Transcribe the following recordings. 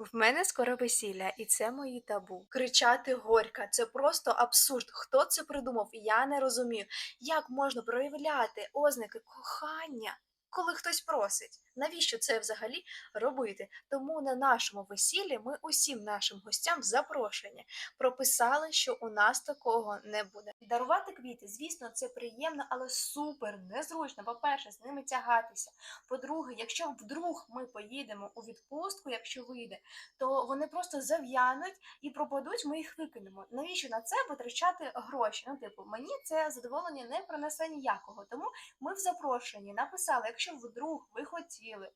В мене скоро весілля, і це мої табу. Кричати горька це просто абсурд. Хто це придумав? Я не розумію. Як можна проявляти ознаки кохання, коли хтось просить? Навіщо це взагалі робити? Тому на нашому весіллі ми усім нашим гостям запрошені. Прописали, що у нас такого не буде. Дарувати квіти, звісно, це приємно, але супер незручно. По-перше, з ними тягатися. По-друге, якщо вдруг ми поїдемо у відпустку, якщо вийде, то вони просто зав'януть і пропадуть, ми їх викинемо. Навіщо на це витрачати гроші? Ну, типу, мені це задоволення не принесе ніякого. Тому ми в запрошенні написали, якщо вдруг ви хотіли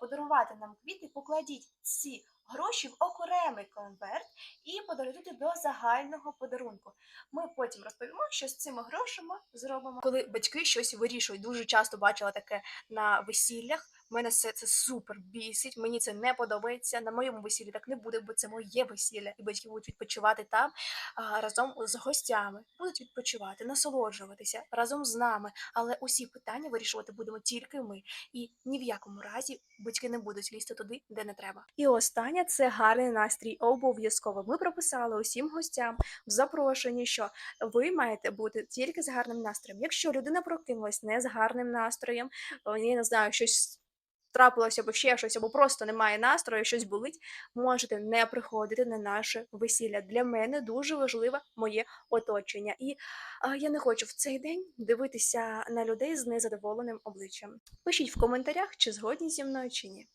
подарувати нам квіти, покладіть ці гроші в окремий конверт і подаруйте до загального подарунку. Ми потім розповімо, що з цими грошами зробимо. Коли батьки щось вирішують, дуже часто бачила таке на весіллях. Мене все це супер бісить. Мені це не подобається. На моєму весіллі так не буде, бо це моє весілля, і батьки будуть відпочивати там а, разом з гостями. Будуть відпочивати, насолоджуватися разом з нами. Але усі питання вирішувати будемо тільки ми. І ні в якому разі батьки не будуть лізти туди, де не треба. І останнє це гарний настрій. Обов'язково. Ми прописали усім гостям в запрошенні, що ви маєте бути тільки з гарним настроєм. Якщо людина прокинулась не з гарним настроєм, о, я не знаю, щось. Трапилося або ще щось, або просто немає настрою, щось болить, можете не приходити на наше весілля. Для мене дуже важливе моє оточення. І а, я не хочу в цей день дивитися на людей з незадоволеним обличчям. Пишіть в коментарях, чи згодні зі мною чи ні.